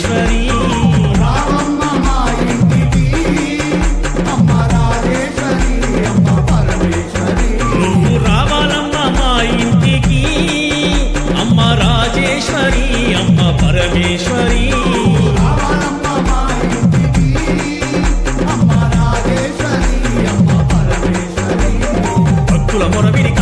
రాజేశ్వరి నువ్వు రావాలమ్మ మా భక్తుల మొరవిని